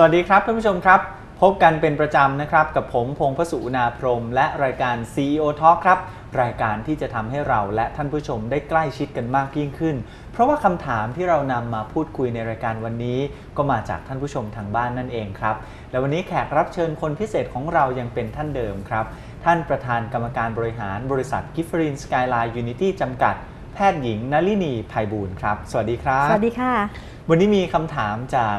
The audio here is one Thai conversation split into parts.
สวัสดีครับท่านผู้ชมครับ พบกันเป็นประจำนะครับ กับผมพงษ์พสุนาพรหมและรายการ CEO Talk ครับ รายการที่จะทำให้เราและท่านผู้ชมได้ใกล้ชิดกันมากยิ่งขึ้น เพราะว่าคำถามที่เรานำมาพูดคุยในรายการวันนี้ ก็มาจากท่านผู้ชมทางบ้านนั่นเองครับ และวันนี้แขกรับเชิญคนพิเศษของเรายังเป็นท่านเดิมครับ ท่านประธานกรรมการบริหารบริษัทกิฟฟรินสกายไลน์ยูนิตี้จำกัดแพทย์หญิงนลินีไพบูลย์ครับ สวัสดีครับ สวัสดีค่ะ วันนี้มีคำถามจาก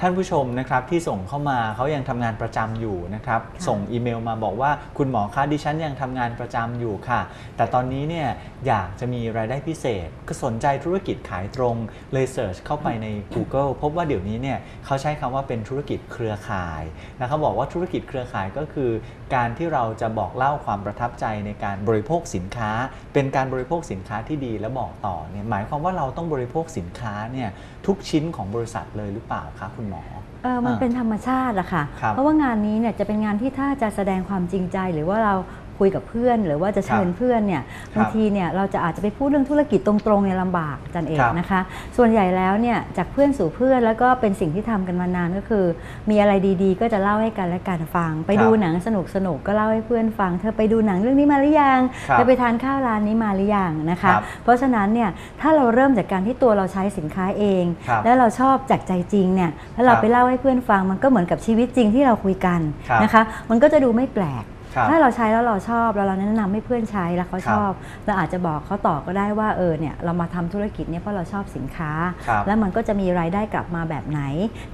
ท่านผู้ชมนะครับที่ส่งเข้ามาเขายังทำงานประจำอยู่นะครับค่ะส่งอีเมลมาบอกว่าคุณหมอคะดิฉันยังทำงานประจำอยู่ค่ะ แต่ตอนนี้เนี่ยอยากจะมีรายได้พิเศษ ก็สนใจธุรกิจขายตรงเลยเสิร์ชเข้าไปใน Google พบว่าเดี๋ยวนี้เนี่ยเขาใช้คำว่าเป็นธุรกิจเครือข่ายนะเขาบอกว่าธุรกิจเครือข่ายก็คือ การที่เราจะบอกเล่าความประทับใจในการบริโภคสินค้า เป็นการบริโภคสินค้าที่ดีและบอกต่อเนี่ยหมายความว่าเราต้องบริโภคสินค้าเนี่ยทุกชิ้นของบริษัทเลยหรือเปล่าคะคุณหมอเออมันอ่าเป็นธรรมชาติอะค่ะครับเพราะว่างานนี้เนี่ยจะเป็นงานที่ถ้าจะแสดงความจริงใจ หรือว่าเรา คุยกับเพื่อน หรือว่าจะเชิญเพื่อนเนี่ยครับบางทีเนี่ยเราจะอาจจะไปพูดเรื่องธุรกิจตรงๆเนี่ยลำบากจันเองครับนะคะ ส่วนใหญ่แล้วเนี่ยจากเพื่อนสู่เพื่อนแล้วก็เป็นสิ่งที่ทำกันมานานก็คือ มีอะไรดีๆ ก็จะเล่าให้กันและกันฟัง ไปดูหนังสนุกๆก็เล่าให้เพื่อนฟัง เธอไปดูหนังเรื่องนี้มาหรือยังครับเธอไปทานข้าวร้านนี้มาหรือยังนะคะครับเพราะฉะนั้นเนี่ยถ้าเราเริ่มจากการที่ตัวเราใช้สินค้าเองครับแล้วเราชอบจากใจจริงเนี่ยแล้วเราครับไปเล่าให้เพื่อนฟังมันก็เหมือนกับชีวิตจริงที่เราคุยกันครับนะคะ มันก็จะดูไม่แปลกครับ ถ้าเราใช้แล้วเราชอบแล้วเราแนะนำให้เพื่อนใช้แล้วเขาครับชอบเราอาจจะบอกเขาต่อก็ได้ว่าเออเนี่ยเรามาทำธุรกิจเนี่ยเพราะเราชอบสินค้าครับแล้วมันก็จะมีรายได้กลับมาแบบไหน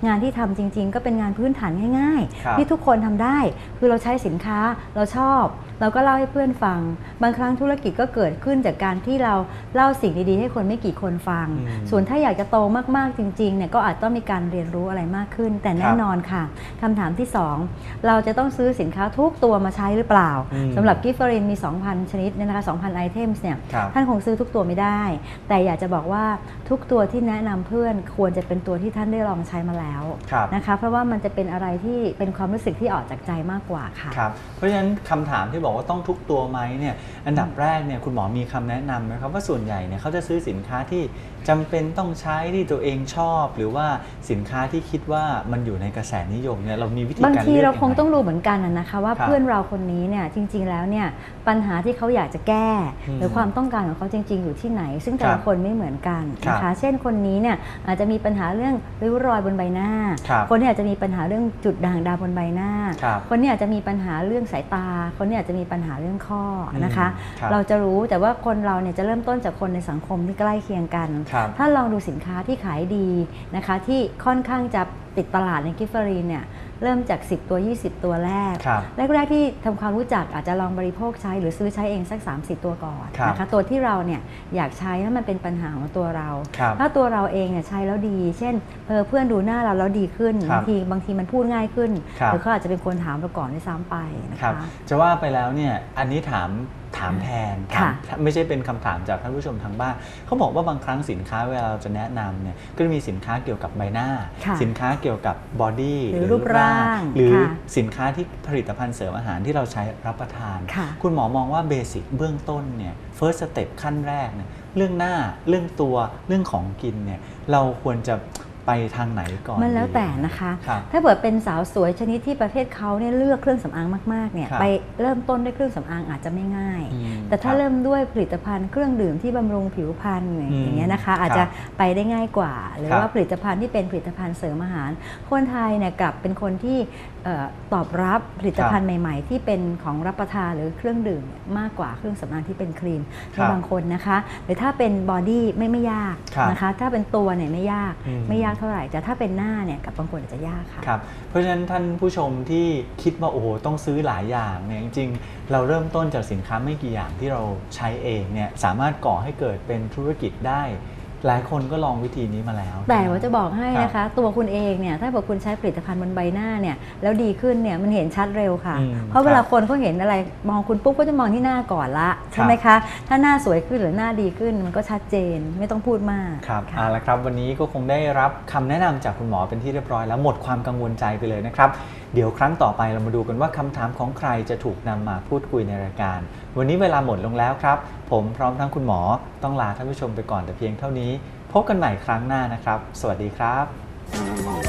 งานที่ทำจริง ๆ ก็เป็นงานพื้นฐานง่ายครับๆที่ทุกคนทำได้ คือเราใช้สินค้าเราชอบ เราก็เล่าให้เพื่อนฟัง บางครั้งธุรกิจก็เกิดขึ้นจากการที่เราเล่าสิ่งดีๆ ให้คนไม่กี่คนฟังอืมส่วนถ้าอยากจะโตมากๆจริงๆเนี่ยก็อาจต้องมีการเรียนรู้อะไรมากขึ้น แต่แน่นอนค่ะคำถามที่ 2 เราจะต้องซื้อสินค้าทุกตัวมาใช้หรือเปล่าอืมสำหรับกิฟฟรินมี 2,000 ชนิดเนี่ยนะคะ2,000ไอเทมส์เนี่ยครับท่านคงซื้อทุกตัวไม่ได้ แต่อยากจะบอกว่าทุกตัวที่แนะนำเพื่อนควรจะเป็นตัวที่ท่านได้ลองใช้มาแล้วครับนะคะเพราะว่ามันจะเป็นอะไรที่เป็นความรู้สึกที่ออกจากใจมากกว่าค่ะครับเพราะฉะนั้นคำถามที่บอกว่าต้องทุกตัวไหมเนี่ยอันดับแรกเนี่ยคุณหมอมีคำแนะนำไหมครับว่าส่วนใหญ่เนี่ยเขาจะซื้อสินค้าที่จำเป็นต้องใช้ที่ตัวเองชอบ หรือว่าสินค้าที่คิดว่ามันอยู่ในกระแสนิยมเนี่ยเรามีวิธีบางการทีเลือกเราคงยัไต้องดูเหมือนกันนะนะคะว่าครับเพื่อนเราคนนี้เนี่ยจริง ๆ แล้วเนี่ยปัญหาที่เขาอยากจะแก้อืมหรือความต้องการของเขาจริง ๆ อยู่ที่ไหน ซึ่งแต่ครัละบคนไม่เหมือนกันนะครัคะบเช่นคนนี้เนี่ยอาจจะมีปัญหาเรื่องริ้วรอยบนใบหน้าครับคนนี้อาจจะมีปัญหาเรื่องจุดด่างดำบนใบหน้าครับคนนี้อาจจะมีปัญหาเรื่องสายตา คนนี้อาจจะมีปัญหาเรื่องข้อนะคะอืมครับเราจะรู้แต่ว่าคนเราเนี่ยจะเริ่มต้นจากคนในสังคมที่ใกล้เคียงกันครับถ้าลองดูสินค้าที่ขายดีนะคะที่ค่อนข้างจะติดตลาดในกิฟเฟอรีนเนี่ยเริ่มจาก 10 ตัว 20 ตัวแรกครับแรกๆที่ทำความรู้จักอาจจะลองบริโภคใช้หรือซื้อใช้เองสัก 30 ตัวก่อนครับนะคะตัวที่เราเนี่ยอยากใช้ถ้ามันเป็นปัญหาของตัวเราครับถ้าตัวเราเองเนี่ยใช้แล้วดี เช่นเออเพื่อนดูหน้าเราแล้วดีขึ้นครับบางทีบางทีมันพูดง่ายขึ้นครับหรือเขาอาจจะเป็นคนถามเราก่อนด้วยซ้ำไปนะครัคะบจะว่าไปแล้วเนี่ยอันนี้ถามถามแทนถามค่ะไม่ใช่เป็นคำถามจากท่านผู้ชมทางบ้านเขาบอกว่าบางครั้งสินค้าเวลาเราจะแนะนำเนี่ยก็จะมีสินค้าเกี่ยวกับใบหน้าค่ะสินค้าเกี่ยวกับบอดี้หรือรูปร่าง หรือค่ะสินค้าที่ผลิตภัณฑ์เสริมอาหารที่เราใช้รับประทานค่ะคุณหมอมองว่าเบสิกเบื้องต้นเนี่ย first step ขั้นแรกเนี่ยเรื่องหน้าเรื่องตัวเรื่องของกินเนี่ยเราควรจะ ไปทางไหนก่อนมันแล้วดีแต่นะคะครับถ้าเกิดเป็นสาวสวยชนิดที่ประเภทเขาเนี่ยเลือกเครื่องสำอางมากๆเนี่ยครับไปเริ่มต้นด้วยเครื่องสำอางอาจจะไม่ง่ายอืมแต่ถ้าครับเริ่มด้วยผลิตภัณฑ์เครื่องดื่มที่บำรุงผิวพรรณอืมอย่างเงี้ยนะคะ อาจครัจะบไปได้ง่ายกว่า หรือครับว่าผลิตภัณฑ์ที่เป็นผลิตภัณฑ์เสริมอาหาร คนไทยเนี่ยกลับเป็นคนที่เอ่อตอบรับผลิตภัณฑ์ใหม่ๆ ที่เป็นของรับประทานหรือเครื่องดื่มเนี่ยมากกว่าเครื่องสำอางที่เป็นครีมคในรับบางคนนะคะ หรือถ้าเป็นบอดี้ไม่ไม่ยากครับนะคะ ถ้าเป็นตัวเนี่ยไม่ยากอืมไม่ยากเท่าไหร่ แต่ถ้าเป็นหน้าเนี่ยกับบางคนอาจจะยากค่ะครับเพราะฉะนั้นท่านผู้ชมที่คิดว่าโอ้โหต้องซื้อหลายอย่างเนี่ยจริงๆ เราเริ่มต้นจากสินค้าไม่กี่อย่างที่เราใช้เองเนี่ยสามารถก่อให้เกิดเป็นธุรกิจได้ หลายคนก็ลองวิธีนี้มาแล้ว แต่ว่าจะบอกให้นะครัคะบตัวคุณเองเนี่ยถ้าบอกคุณใช้ผลิตภัณฑ์บนใบหน้าเนี่ยแล้วดีขึ้นเนี่ยมันเห็นชัดเร็วค่ะอืมเพราะเวลาครับคนเขาเห็นอะไรมองคุณปุ๊บก็จะมองที่หน้าก่อนละใช่ไหมคะ ถ้าหน้าสวยขึ้นหรือหน้าดีขึ้นมันก็ชัดเจนไม่ต้องพูดมากครับค่ะเอาละครับ วันนี้ก็คงได้รับคำแนะนำจากคุณหมอเป็นที่เรียบร้อยแล้วหมดความกังวลใจไปเลยนะครับ เดี๋ยวครั้งต่อไปเรามาดูกันว่าคำถามของใครจะถูกนำมาพูดคุยในรายการ วันนี้เวลาหมดลงแล้วครับ ผมพร้อมทั้งคุณหมอต้องลาท่านผู้ชมไปก่อนแต่เพียงเท่านี้ พบกันใหม่ครั้งหน้านะครับ สวัสดีครับ